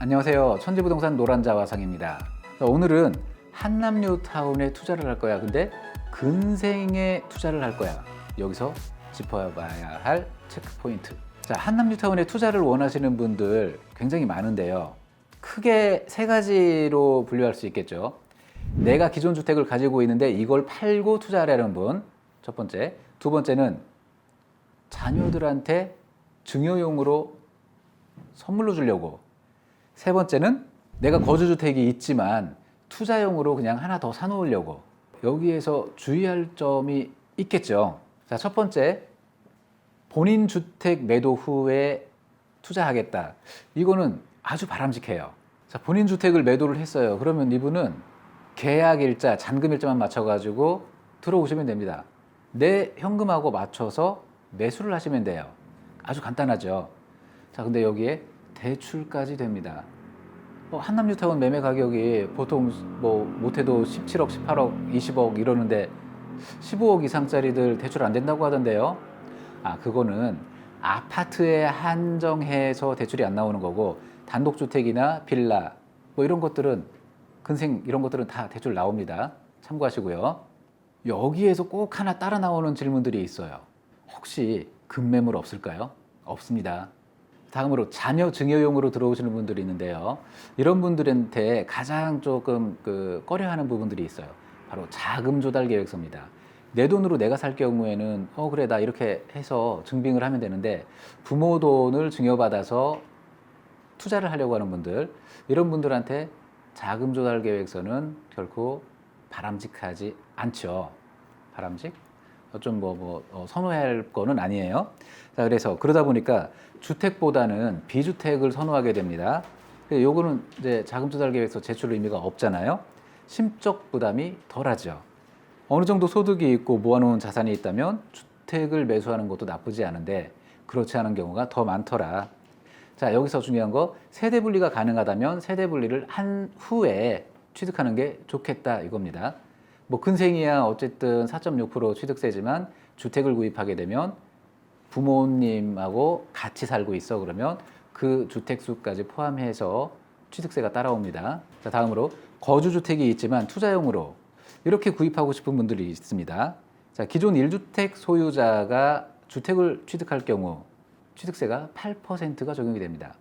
안녕하세요. 천지부동산 노란자 화상입니다. 자, 오늘은 한남뉴타운에 투자를 할 거야. 근데 근생에 투자를 할 거야. 여기서 짚어봐야 할 체크 포인트. 자, 한남뉴타운에 투자를 원하시는 분들 굉장히 많은데요. 크게 세 가지로 분류할 수 있겠죠. 내가 기존 주택을 가지고 있는데 이걸 팔고 투자하려는 분. 첫 번째. 두 번째는 자녀들한테 증여용으로 선물로 주려고. 세 번째는 내가 거주주택이 있지만 투자용으로 그냥 하나 더 사놓으려고. 여기에서 주의할 점이 있겠죠. 자, 첫 번째. 본인 주택 매도 후에 투자하겠다. 이거는 아주 바람직해요. 자, 본인 주택을 매도를 했어요. 그러면 이분은 계약 일자, 잔금 일자만 맞춰가지고 들어오시면 됩니다. 내 현금하고 맞춰서 매수를 하시면 돼요. 아주 간단하죠. 자, 근데 여기에 대출까지 됩니다. 뭐 한남뉴타운 매매 가격이 보통 뭐 못해도 17억, 18억, 20억 이러는데 15억 이상짜리들 대출 안 된다고 하던데요. 아, 그거는 아파트에 한정해서 대출이 안 나오는 거고 단독주택이나 빌라 뭐 이런 것들은 근생 이런 것들은 다 대출 나옵니다. 참고하시고요. 여기에서 꼭 하나 따라 나오는 질문들이 있어요. 혹시 급매물 없을까요? 없습니다. 다음으로 자녀 증여용으로 들어오시는 분들이 있는데요. 이런 분들한테 가장 조금 그 꺼려하는 부분들이 있어요. 바로 자금 조달 계획서입니다. 내 돈으로 내가 살 경우에는 어 그래 나 이렇게 해서 증빙을 하면 되는데 부모 돈을 증여받아서 투자를 하려고 하는 분들 이런 분들한테 자금 조달 계획서는 결코 바람직하지 않죠. 바람직? 좀뭐 뭐 어, 선호해야 할 거는 아니에요. 자 그래서 그러다 보니까 주택보다는 비주택을 선호하게 됩니다. 근데 요거는 이제 자금 조달 계획서 제출 의미가 없잖아요. 심적 부담이 덜하죠. 어느 정도 소득이 있고 모아놓은 자산이 있다면 주택을 매수하는 것도 나쁘지 않은데 그렇지 않은 경우가 더 많더라. 자 여기서 중요한 거 세대 분리가 가능하다면 세대 분리를 한 후에 취득하는 게 좋겠다 이겁니다. 뭐 근생이야 어쨌든 4.6% 취득세지만 주택을 구입하게 되면 부모님하고 같이 살고 있어 그러면 그 주택 수까지 포함해서 취득세가 따라옵니다. 자 다음으로 거주 주택이 있지만 투자용으로 이렇게 구입하고 싶은 분들이 있습니다. 자 기존 1주택 소유자가 주택을 취득할 경우 취득세가 8%가 적용이 됩니다.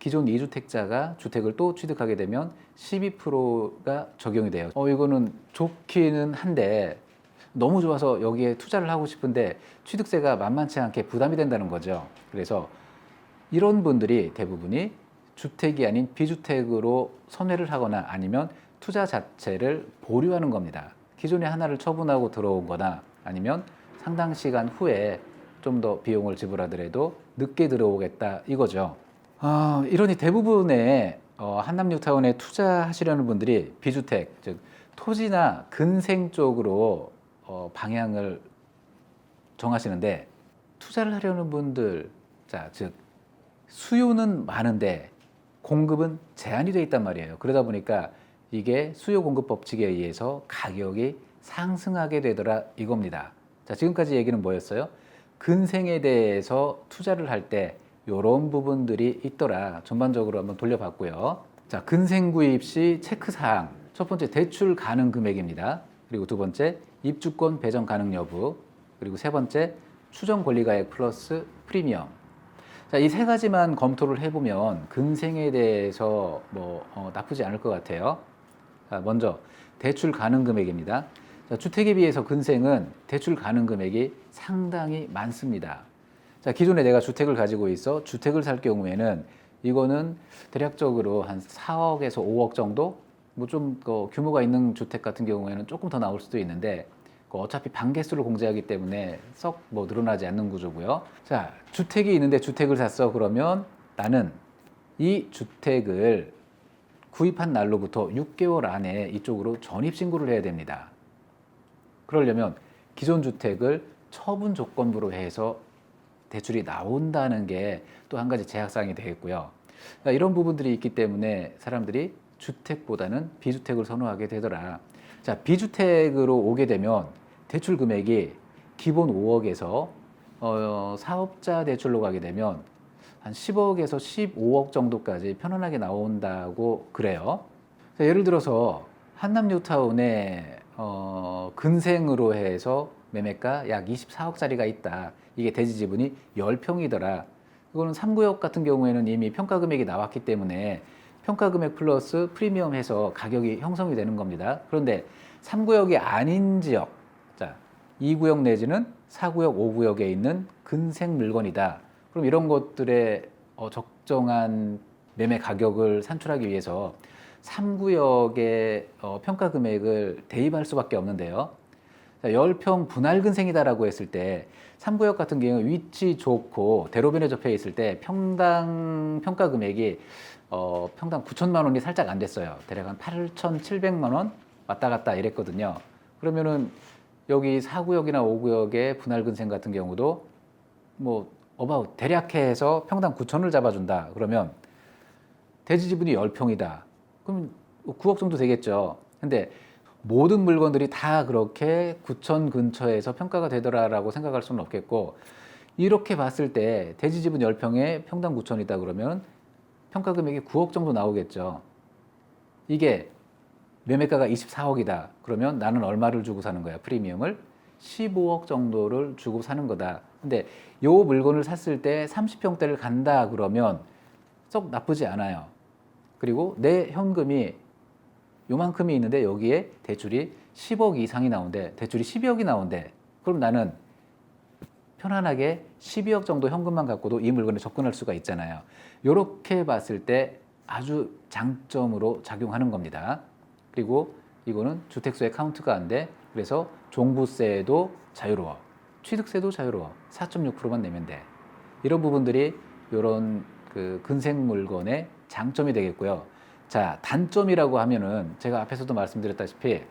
기존 2주택자가 주택을 또 취득하게 되면 12%가 적용이 돼요. 어, 이거는 좋기는 한데 너무 좋아서 여기에 투자를 하고 싶은데 취득세가 만만치 않게 부담이 된다는 거죠. 그래서 이런 분들이 대부분이 주택이 아닌 비주택으로 선회를 하거나 아니면 투자 자체를 보류하는 겁니다. 기존에 하나를 처분하고 들어온 거나 아니면 상당 시간 후에 좀 더 비용을 지불하더라도 늦게 들어오겠다 이거죠. 아, 이러니 대부분의 어, 한남뉴타운에 투자하시려는 분들이 비주택, 즉 토지나 근생 쪽으로 어, 방향을 정하시는데 투자를 하려는 분들, 자, 즉 수요는 많은데 공급은 제한이 돼 있단 말이에요. 그러다 보니까 이게 수요 공급 법칙에 의해서 가격이 상승하게 되더라 이겁니다. 자, 지금까지 얘기는 뭐였어요? 근생에 대해서 투자를 할때 이런 부분들이 있더라. 전반적으로 한번 돌려봤고요. 자, 근생 구입 시 체크 사항. 첫 번째 대출 가능 금액입니다. 그리고 두 번째 입주권 배정 가능 여부. 그리고 세 번째 추정 권리가액 플러스 프리미엄. 자, 이 세 가지만 검토를 해보면 근생에 대해서 뭐 어, 나쁘지 않을 것 같아요. 자, 먼저 대출 가능 금액입니다. 자, 주택에 비해서 근생은 대출 가능 금액이 상당히 많습니다. 자, 기존에 내가 주택을 가지고 있어 주택을 살 경우에는 이거는 대략적으로 한 4억에서 5억 정도? 뭐좀 그 규모가 있는 주택 같은 경우에는 조금 더 나올 수도 있는데 그 어차피 반개수를 공제하기 때문에 썩 뭐 늘어나지 않는 구조고요. 자, 주택이 있는데 주택을 샀어. 그러면 나는 이 주택을 구입한 날로부터 6개월 안에 이쪽으로 전입 신고를 해야 됩니다. 그러려면 기존 주택을 처분 조건부로 해서 대출이 나온다는 게 또 한 가지 제약사항이 되겠고요. 그러니까 이런 부분들이 있기 때문에 사람들이 주택보다는 비주택을 선호하게 되더라. 자, 비주택으로 오게 되면 대출 금액이 기본 5억에서 어, 사업자 대출로 가게 되면 한 10억에서 15억 정도까지 편안하게 나온다고 그래요. 자, 예를 들어서 한남 뉴타운에 어, 근생으로 해서 매매가 약 24억짜리가 있다. 이게 대지 지분이 10평이더라. 이거는 3구역 같은 경우에는 이미 평가 금액이 나왔기 때문에 평가 금액 플러스 프리미엄 해서 가격이 형성이 되는 겁니다. 그런데 3구역이 아닌 지역, 자, 2구역 내지는 4구역, 5구역에 있는 근생 물건이다. 그럼 이런 것들의 어, 적정한 매매 가격을 산출하기 위해서 3구역의 어, 평가 금액을 대입할 수밖에 없는데요. 자, 10평 분할 근생이다라고 했을 때 3구역 같은 경우 위치 좋고 대로변에 접해 있을 때 평당 평가 금액이 어, 평당 9천만 원이 살짝 안 됐어요. 대략 한 8,700만 원 왔다 갔다 이랬거든요. 그러면은 여기 4구역이나 5구역의 분할 근생 같은 경우도 뭐 어바웃 대략 해서 평당 9천을 잡아준다. 그러면 대지 지분이 10평이다. 그럼 9억 정도 되겠죠. 근데 모든 물건들이 다 그렇게 9천 근처에서 평가가 되더라라고 생각할 수는 없겠고 이렇게 봤을 때 대지 지분 10평에 평당 9천이다 그러면 평가 금액이 9억 정도 나오겠죠. 이게 매매가가 24억이다. 그러면 나는 얼마를 주고 사는 거야? 프리미엄을 15억 정도를 주고 사는 거다. 근데 요 물건을 샀을 때 30평대를 간다 그러면 썩 나쁘지 않아요. 그리고 내 현금이 요만큼이 있는데 여기에 대출이 10억 이상이 나온대. 대출이 12억이 나온대. 그럼 나는 편안하게 12억 정도 현금만 갖고도 이 물건에 접근할 수가 있잖아요. 이렇게 봤을 때 아주 장점으로 작용하는 겁니다. 그리고 이거는 주택수의 카운트가 안 돼. 그래서 종부세도 자유로워. 취득세도 자유로워. 4.6%만 내면 돼. 이런 부분들이 이런 그 근생 물건의 장점이 되겠고요. 자, 단점이라고 하면은 제가 앞에서도 말씀드렸다시피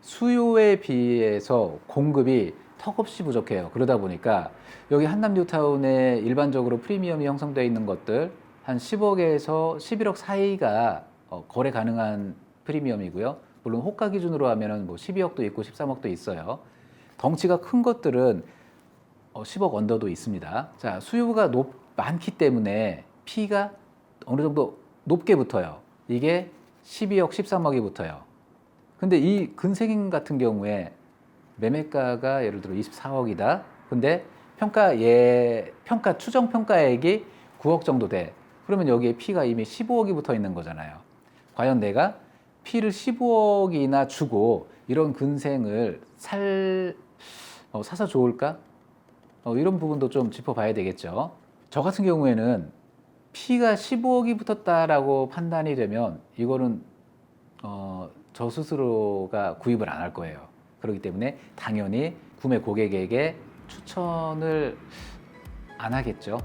수요에 비해서 공급이 턱없이 부족해요. 그러다 보니까 여기 한남 뉴타운에 일반적으로 프리미엄이 형성되어 있는 것들 한 10억에서 11억 사이가 어, 거래 가능한 프리미엄이고요. 물론 호가 기준으로 하면은 뭐 12억도 있고 13억도 있어요. 덩치가 큰 것들은 어, 10억 언더도 있습니다. 자, 수요가 높, 많기 때문에 P가 어느 정도 높게 붙어요. 이게 12억, 13억이 붙어요. 근데 이 근생 같은 경우에 매매가가 예를 들어 24억이다. 근데 평가 예 평가 추정 평가액이 9억 정도 돼. 그러면 여기에 P가 이미 15억이 붙어 있는 거잖아요. 과연 내가 P를 15억이나 주고 이런 근생을 살 어, 사서 좋을까? 어, 이런 부분도 좀 짚어봐야 되겠죠. 저 같은 경우에는 P가 15억이 붙었다라고 판단이 되면 이거는 어, 저 스스로가 구입을 안 할 거예요. 그렇기 때문에 당연히 구매 고객에게 추천을 안 하겠죠.